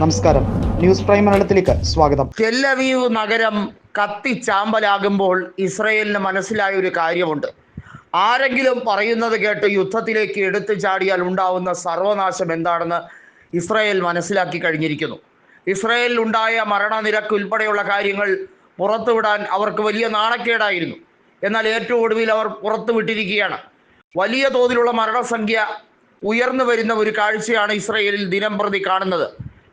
നമസ്കാരം. News prime മലയാളത്തിലേക്ക് സ്വാഗതം. ടെല്ലവീവ് നഗരം കത്തിച്ചാമ്പലാകുമ്പോൾ ഇസ്രയേലിന് മനസ്സിലായ ഒരു കാര്യമുണ്ട്. ആരെങ്കിലും പറയുന്നത് കേട്ട് യുദ്ധത്തിലേക്ക് എടുത്തു ചാടിയാൽ ഉണ്ടാവുന്ന സർവനാശം എന്താണെന്ന് ഇസ്രയേൽ മനസ്സിലാക്കി കഴിഞ്ഞിരിക്കുന്നു. ഇസ്രയേലിൽ ഉണ്ടായ മരണനിരക്ക് ഉൾപ്പെടെയുള്ള കാര്യങ്ങൾ പുറത്തുവിടാൻ അവർക്ക് വലിയ നാണക്കേടായിരുന്നു. എന്നാൽ ഏറ്റവും ഒടുവിൽ അവർ പുറത്തുവിട്ടിരിക്കുകയാണ് വലിയ തോതിലുള്ള മരണസംഖ്യ ഉയർന്നു വരുന്ന ഒരു കാഴ്ചയാണ് ഇസ്രയേലിൽ ദിനം പ്രതി കാണുന്നത്.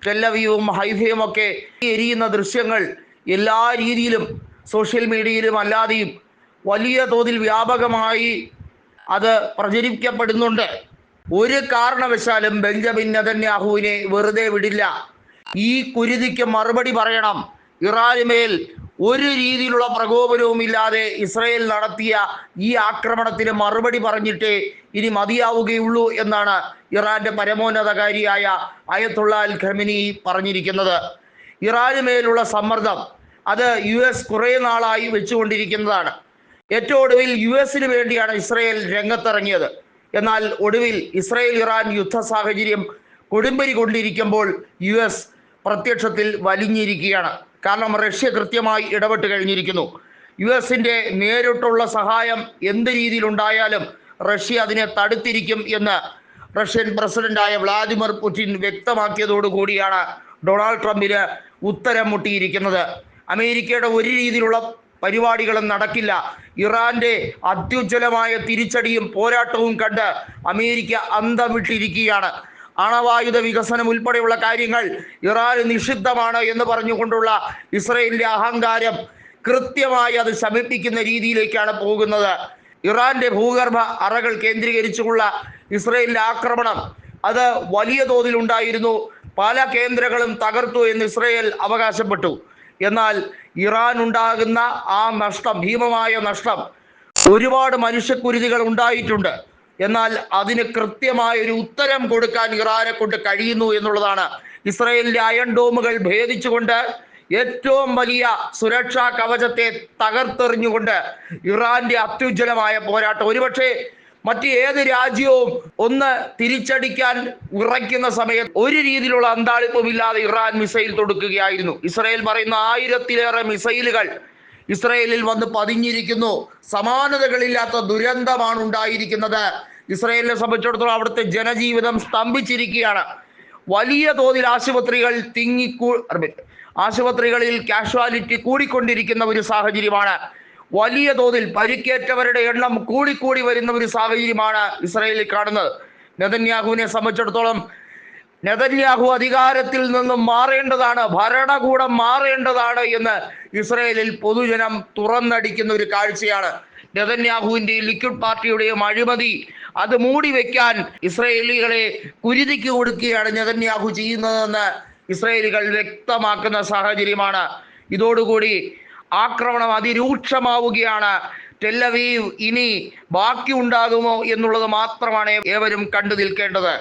ടെല്ലവീവും ഹൈഫയും ഒക്കെ എരിയുന്ന ദൃശ്യങ്ങൾ എല്ലാ രീതിയിലും സോഷ്യൽ മീഡിയയിലും അല്ലാതെയും വലിയ തോതിൽ വ്യാപകമായി അത് പ്രചരിപ്പിക്കപ്പെടുന്നുണ്ട്. ഒരു കാരണവശാലും ബെഞ്ചമിൻ നെതന്യാഹുവിനെ വെറുതെ വിടില്ല. ഈ കുരുതിക്ക് മറുപടി പറയണം. ഇറാനുമേൽ ഒരു രീതിയിലുള്ള പ്രകോപനവും ഇല്ലാതെ ഇസ്രയേൽ നടത്തിയ ഈ ആക്രമണത്തിന് മറുപടി പറഞ്ഞിട്ടേ ഇനി മതിയാവുകയുള്ളൂ എന്നാണ് ഇറാന്റെ പരമോന്നതകാരിയായ അയത്തുള്ള അൽ ഖമിനി പറഞ്ഞിരിക്കുന്നത്. ഇറാന് മേലുള്ള സമ്മർദ്ദം അത് യു എസ് കുറേ നാളായി വെച്ചുകൊണ്ടിരിക്കുന്നതാണ്. ഏറ്റവും ഒടുവിൽ യു എസിന് വേണ്ടിയാണ് ഇസ്രയേൽ രംഗത്തിറങ്ങിയത്. എന്നാൽ ഒടുവിൽ ഇസ്രയേൽ ഇറാൻ യുദ്ധ സാഹചര്യം കൊടുമ്പരി കൊണ്ടിരിക്കുമ്പോൾ യു എസ് പ്രത്യക്ഷത്തിൽ വലിഞ്ഞിരിക്കുകയാണ്. കാരണം റഷ്യ കൃത്യമായി ഇടപെട്ട് കഴിഞ്ഞിരിക്കുന്നു. യു എസിന്റെ നേരിട്ടുള്ള സഹായം എന്ത് രീതിയിലുണ്ടായാലും റഷ്യ അതിനെ തടുത്തിരിക്കും എന്ന് റഷ്യൻ പ്രസിഡന്റായ വ്ളാദിമിർ പുടിൻ വ്യക്തമാക്കിയതോടുകൂടിയാണ് ഡൊണാൾഡ് ട്രംപിന് ഉത്തരം മുട്ടിയിരിക്കുന്നത്. അമേരിക്കയുടെ ഒരു രീതിയിലുള്ള പരിപാടികളും നടക്കില്ല. ഇറാന്റെ അത്യുജ്വലമായ തിരിച്ചടിയും പോരാട്ടവും കണ്ട് അമേരിക്ക അന്തം വിട്ടിരിക്കുകയാണ്. ആണവായുധ വികസനം ഉൾപ്പെടെയുള്ള കാര്യങ്ങൾ ഇറാൻ നിഷിദ്ധമാണ് എന്ന് പറഞ്ഞുകൊണ്ടുള്ള ഇസ്രയേലിന്റെ അഹങ്കാരം കൃത്യമായി അത് ശമിപ്പിക്കുന്ന രീതിയിലേക്കാണ് പോകുന്നത്. ഇറാന്റെ ഭൂഗർഭ അറകൾ കേന്ദ്രീകരിച്ചുള്ള ഇസ്രയേലിന്റെ ആക്രമണം അത് വലിയ തോതിൽ ഉണ്ടായിരുന്നു. പല കേന്ദ്രങ്ങളും തകർത്തു എന്ന് ഇസ്രയേൽ അവകാശപ്പെട്ടു. എന്നാൽ ഇറാൻ ഉണ്ടാകുന്ന ആ നഷ്ടം ഭീമമായ നഷ്ടം ഒരുപാട് മനുഷ്യക്കുരുതികൾ ഉണ്ടായിട്ടുണ്ട്. എന്നാൽ അതിന് കൃത്യമായ ഒരു ഉത്തരം കൊടുക്കാൻ ഇറാനെ കൊണ്ട് കഴിയുന്നു എന്നുള്ളതാണ്. ഇസ്രയേലിന്റെ അയൺ ഡോമുകൾ ഭേദിച്ചുകൊണ്ട് ഏറ്റവും വലിയ സുരക്ഷാ കവചത്തെ തകർത്തെറിഞ്ഞുകൊണ്ട് ഇറാന്റെ അത്യുജ്വലമായ പോരാട്ടം. ഒരുപക്ഷെ മറ്റ് ഏത് രാജ്യവും ഒന്ന് തിരിച്ചടിക്കാൻ ഉറയ്ക്കുന്ന സമയത്ത് ഒരു രീതിയിലുള്ള അന്താളിപ്പുമില്ലാതെ ഇറാൻ മിസൈൽ തൊടുക്കുകയായിരുന്നു. ഇസ്രയേൽ പറയുന്ന ആയിരത്തിലേറെ മിസൈലുകൾ ഇസ്രയേലിൽ വന്ന് പതിഞ്ഞിരിക്കുന്നു. സമാനതകളില്ലാത്ത ദുരന്തമാണ് ഉണ്ടായിരിക്കുന്നത്. ഇസ്രയേലിനെ സംബന്ധിച്ചിടത്തോളം അവിടുത്തെ ജനജീവിതം സ്തംഭിച്ചിരിക്കുകയാണ്. വലിയ തോതിൽ ആശുപത്രികൾ തിങ്ങിക്കൂ ആശുപത്രികളിൽ കാഷ്വാലിറ്റി കൂടിക്കൊണ്ടിരിക്കുന്ന ഒരു സാഹചര്യമാണ്. വലിയ തോതിൽ പരിക്കേറ്റവരുടെ എണ്ണം കൂടിക്കൂടി വരുന്ന ഒരു സാഹചര്യമാണ് ഇസ്രയേലിൽ കാണുന്നത്. നെതന്യാഹുവിനെ സംബന്ധിച്ചിടത്തോളം നെതന്യാഹു അധികാരത്തിൽ നിന്നും മാറേണ്ടതാണ് ഭരണകൂടം മാറേണ്ടതാണ് എന്ന് ഇസ്രയേലിൽ പൊതുജനം തുറന്നടിക്കുന്ന ഒരു കാഴ്ചയാണ്. നെതന്യാഹുവിന്റെ ലിക്വിഡ് പാർട്ടിയുടെയും അഴിമതി അത് മൂടി വെക്കാൻ ഇസ്രയേലികളെ കുരുതിക്ക് കൊടുക്കുകയാണ് നെതന്യാഹു ചെയ്യുന്നതെന്ന് ഇസ്രയേലികൾ വ്യക്തമാക്കുന്ന സാഹചര്യമാണ്. ഇതോടുകൂടി ആക്രമണം അതിരൂക്ഷമാവുകയാണ്. ടെല്ലവീവ് ഇനി ബാക്കി ഉണ്ടാകുമോ എന്നുള്ളത് മാത്രമാണ് ഏവരും കണ്ടു നിൽക്കേണ്ടത്.